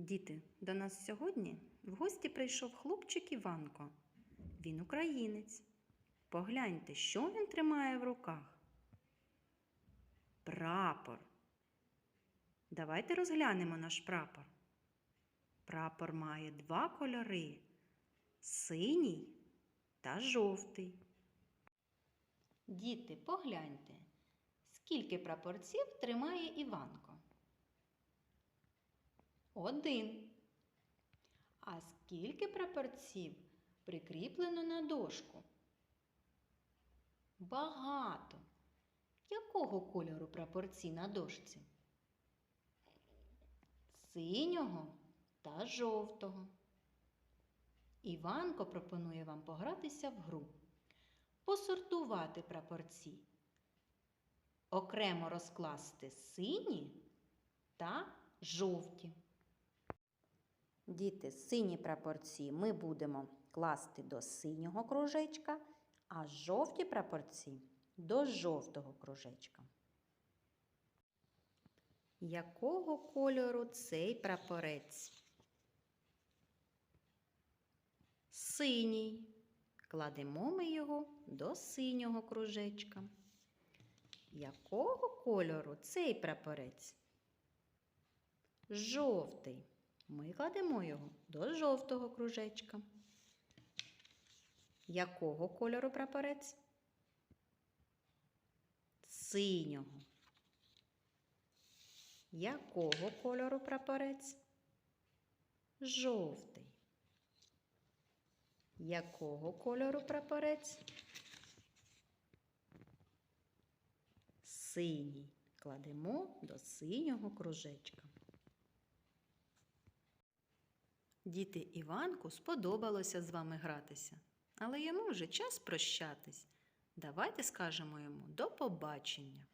Діти, до нас сьогодні в гості прийшов хлопчик Іванко. Він українець. Погляньте, що він тримає в руках. Прапор. Давайте розглянемо наш прапор. Прапор має два кольори синій та жовтий. Діти, погляньте, скільки прапорців тримає Іванко? Один. А скільки прапорців прикріплено на дошку? Багато. Якого кольору прапорці на дошці? Синього та жовтого. Іванко пропонує вам погратися в гру. Посортувати прапорці. Окремо розкласти сині та жовті. Діти, сині прапорці ми будемо класти до синього кружечка, а жовті прапорці до жовтого кружечка. Якого кольору цей прапорець? Синій. Кладемо ми його до синього кружечка. Якого кольору цей прапорець? Жовтий. Ми кладемо його до жовтого кружечка. Якого кольору прапорець? Синього. Якого кольору прапорець? Жовтий. Якого кольору прапорець? Синій. Кладемо до синього кружечка. Діти Іванку сподобалося з вами гратися, але йому вже час прощатись. Давайте скажемо йому до побачення.